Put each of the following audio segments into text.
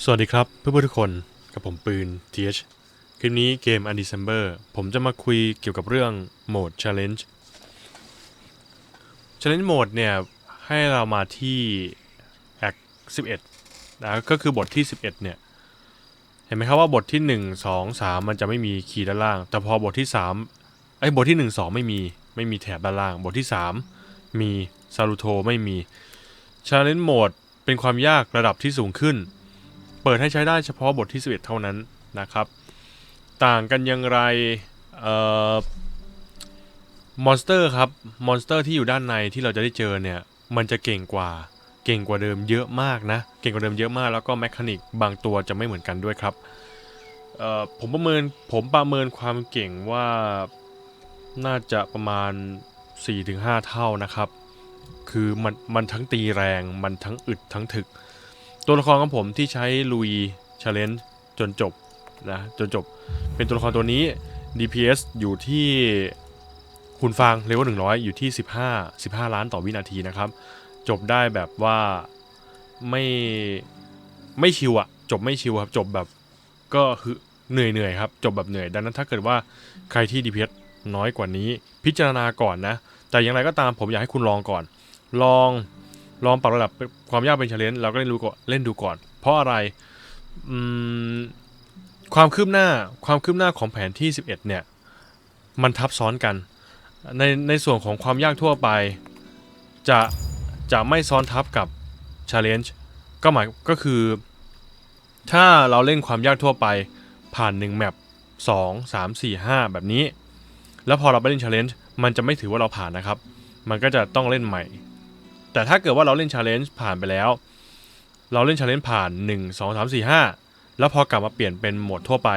สวัสดีครับเพื่อนๆทุกคนกับผมปืน TH คลิปนี้เกม Undecember ผมจะมาคุยเกี่ยวกับเรื่องโหมด Challenge Challenge Mode เนี่ย ให้เรามาที่ Act 11นะก็คือบทที่ 11 เนี่ย เห็นไหมครับว่าบทที่ 1 2 3 มันจะไม่มีคีย์ด้านล่าง แต่พอบทที่3ไอ้บทที่ 1 2 ไม่มีไม่มีแถบด้านล่าง บทที่ 3 มีซาลูโทไม่มี Challenge Mode เป็นความยากระดับที่สูงขึ้น เปิดให้ใช้ได้เฉพาะบทที่ 11 เท่านั้นนะครับ ต่างกันอยังไรเอ่อมอนสเตอร์ครับมอนสเตอร์ที่อยู่ด้านในที่เราจะได้เจอเนี่ย มันจะเก่งกว่าเก่งกว่าเดิมเยอะมากนะ เก่งกว่าเดิมเยอะมากแล้วก็แมคานิกบางตัวจะไม่เหมือนกันด้วยครับเอ่อผมประเมินผมประเมินความเก่งว่าน่าจะประมาณ 4-5 เท่านะครับ คือมันมันทั้งตีแรงมันทั้งอึดทั้งถึก ตัวละครของผมที่ใช้ลุยชาเลนจ์จนจบนะจนจบ เป็นตัวละครตัวนี้ DPS อยู่ที่คุณฟางเลเวล100 อยู่ที่ 15 15 ล้านต่อวินาทีนะครับ จบได้แบบว่าไม่ไม่ชิวอะจบไม่ชิวครับ จบแบบก็คือเหนื่อยเหนื่อยครับ จบแบบเหนื่อย ดังนั้นถ้าเกิดว่าใครที่ DPS น้อยกว่านี้ พิจารณาก่อนนะ แต่อย่างไรก็ตามผมอยากให้คุณลองก่อน ลอง ลองปรับระดับความยากเป็นเชลเลนจ์เราก็เล่นดูก่อนเล่นดูก่อน เพราะอะไรความคืบหน้าความคืบหน้าของแผนที่ 11 เนี่ย มันทับซ้อนกัน ในในส่วนของความยากทั่วไป จะจะไม่ซ้อนทับกับ Challenge ก็หมายก็คือ ถ้าเราเล่นความยากทั่วไปผ่าน 1 แมป2 3 4 5 แบบนี้ แล้วพอเราไปเล่น Challenge มันจะไม่ถือว่าเราผ่านนะครับ มันก็จะต้องเล่นใหม่ แต่ถ้าเกิดว่าเราเล่น Challenge ผ่านไปแล้ว เราเล่น Challenge ผ่าน 1 2 3 4 5 แล้วพอกลับมาเปลี่ยนเป็นโหมดทั่วไป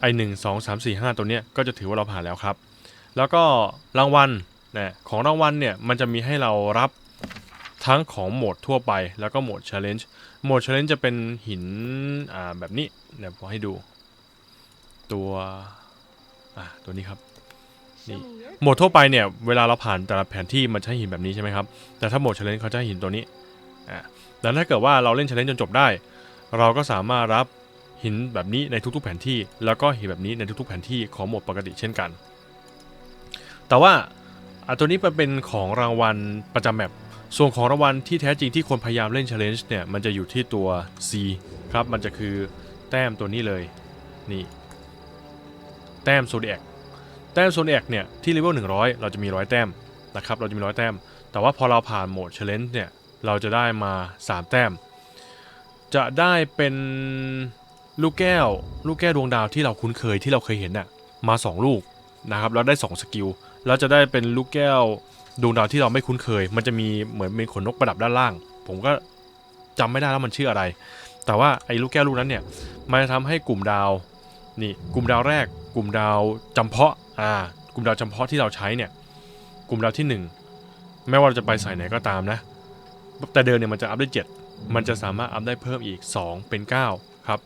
ไอ1 2 3 4 5ตัวเนี้ยก็จะถือว่าเราผ่านแล้วครับ แล้วก็รางวัลนะของรางวัลเนี่ยมันจะมีให้เรารับทั้งของโหมดทั่วไป แล้วก็โหมด Challenge โหมด Challenge จะเป็นหินอ่าแบบนี้เดี๋ยวผมให้ดู ตัวอ่าตัวนี้ครับนี่ โหมดทั่วไปเนี่ยเวลาเราผ่านแต่ละแผนที่มันใช้หินแบบนี้ใช่ไหมครับ แต่ถ้าโหมด challenge เขาจะให้หินตัวนี้อ่าดังนั้นถ้าเกิดว่าเราเล่น challenge จนจบได้ เราก็สามารถรับหินแบบนี้ในทุกๆแผนที่ แล้วก็หินแบบนี้ในทุกๆแผนที่ของโหมดปกติเช่นกัน แต่ว่าอะตัวนี้มันเป็นของรางวัลประจำแมปส่วนของรางวัลที่แท้จริงที่คนพยายามเล่น challenge เนี่ยมันจะอยู่ที่ตัว C ครับ มันจะคือแต้มตัวนี้เลย นี่ แต้ม zodiac แต้มโซนแอกเนี่ยที่เลเวล100 เราจะมีร้อยแต้มนะครับเราจะมีร้อยแต้ม แต่ว่าพอเราผ่านโหมด Challenge เนี่ยเราจะได้มา 3 แต้ม จะได้เป็นลูกแก้ว ลูกแก้วดวงดาวที่เราคุ้นเคยที่เราเคยเห็นน่ะมา 2 ลูกนะครับแล้วได้ 2 สกิลแล้วจะได้เป็นลูกแก้วดวงดาวที่เราไม่คุ้นเคย มันจะมีเหมือนเป็นขนนกประดับด้านล่าง ผมก็จำไม่ได้แล้วมันชื่ออะไร แต่ว่าไอ้ลูกแก้วลูกนั้นเนี่ยมันจะทำให้กลุ่มดาว นี่กลุ่มดาวแรก กลุ่มดาวจำเพาะอ่ากลุ่มดาวจำเพาะที่เราใช้เนี่ยกลุ่มดาวที่ 1 ไม่ว่าเราจะไปใส่ไหนก็ตามนะ แต่เดิมเนี่ยมันจะอัพได้ 7 มันจะสามารถอัพได้เพิ่มอีก 2 เป็น 9 ครับ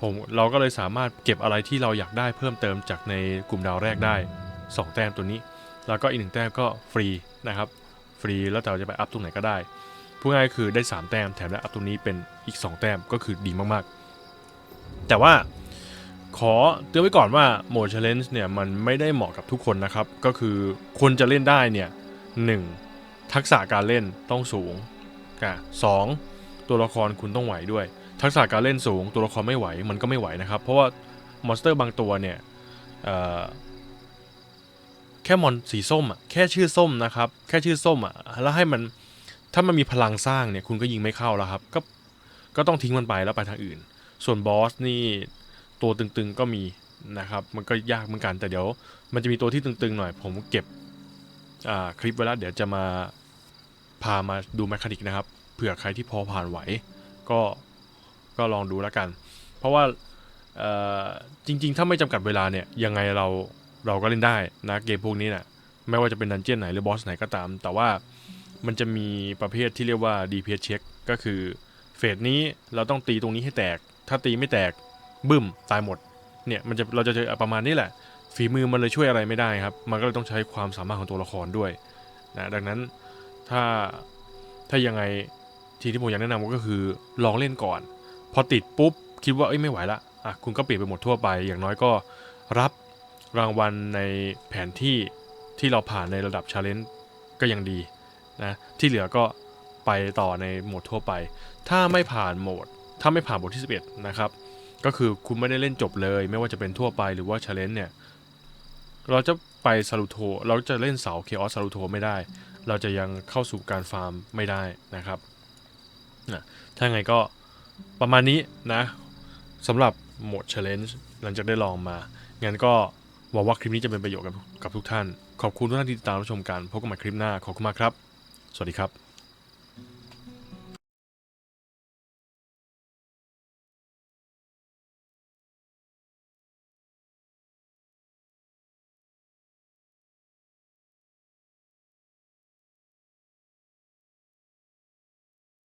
ผมเราก็เลยสามารถเก็บอะไรที่เราอยากได้เพิ่มเติมจากในกลุ่มดาวแรกได้ 2 แต้มตัวนี้ แล้วก็อีกหนึ่งแต้มก็ฟรีนะครับฟรีแล้วแต่เราจะไปอัพตรงไหนก็ได้พูดง่ายคือได้ 3 แต้มแถมได้อัพตรงนี้เป็นอีก 2 แต้มก็คือดีมากๆ แต่ว่า ขอเตือนไว้ก่อนว่าโหมด Challenge เนี่ยมันไม่ได้เหมาะกับทุกคนนะครับ ก็คือคนจะเล่นได้เนี่ยหนึ่งทักษะการเล่นต้องสูงอะสองตัวละครคุณต้องไหวด้วย ทักษะการเล่นสูง ตัวละครไม่ไหวมันก็ไม่ไหวนะครับ เพราะว่ามอนสเตอร์บางตัวเนี่ยแค่มอนสีส้มอะแค่ชื่อส้มนะครับแค่ชื่อส้มอะแล้วให้มันถ้ามันมีพลังสร้างเนี่ยคุณก็ยิงไม่เข้าแล้วครับก็ก็ต้องทิ้งมันไปแล้วไปทางอื่น ส่วนบอสนี่ ตัวตึงๆก็มีนะครับ มันก็ยากเหมือนกันแต่เดี๋ยว มันจะมีตัวที่ตึงๆหน่อย ผมเก็บคลิปไว้แล้วเดี๋ยวจะมาพามาดูแมคานิกนะครับเผื่อใครที่พอผ่านไหว ก็ก็ลองดูแล้วกัน เพราะว่าจริง ๆ ถ้าไม่จำกัดเวลาเนี่ยยังไงเราเราก็เล่นได้นะเกมพวกนี้นะ่ะไม่ว่าจะเป็นดันเจี้ยนไหนหรือบอสไหนก็ตาม แต่ว่ามันจะมีประเภทที่เรียกว่า DPS check ก็คือเฟสนี้เราต้องตีตรงนี้ให้แตก ถ้าตีไม่แตก บึ้มตายหมดเนี่ยมันจะเราจะเจอประมาณนี้แหละ ฝีมือมันเลยช่วยอะไรไม่ได้ครับ มันก็เลยต้องใช้ความสามารถของตัวละครด้วยนะดังนั้นถ้าถ้ายังไงทีที่ผมอยากแนะนำก็คือลองเล่นก่อน พอติดปุ๊บคิดว่าเอ้ยไม่ไหวละอะคุณก็เปลี่ยนไปหมดทั่วไป อย่างน้อยก็รับรางวัลในแผนที่ที่เราผ่านในระดับชาเลนจ์ก็ยังดีนะที่เหลือก็ไปต่อในโหมดทั่วไป ถ้าไม่ผ่านโหมด ถ้าไม่ผ่านบทที่ 11 นะครับ ก็คือคุณไม่ได้เล่นจบเลย ไม่ว่าจะเป็นทั่วไปหรือว่าชาเลนจ์เนี่ย เราจะไปซาลูโทเราจะเล่นเสาเคออสซาลูโทไม่ได้ เราจะยังเข้าสู่การฟาร์มไม่ได้นะครับนะถ้าไงก็ประมาณนี้นะสำหรับโหมด Challenge หลังจากได้ลองมา งั้นก็หวังว่าคลิปนี้จะเป็นประโยชน์กับกับทุกท่าน ขอบคุณทุกท่านที่ติดตามรับชมกัน พบกันใหม่คลิปหน้า ขอบคุณมากครับ สวัสดีครับ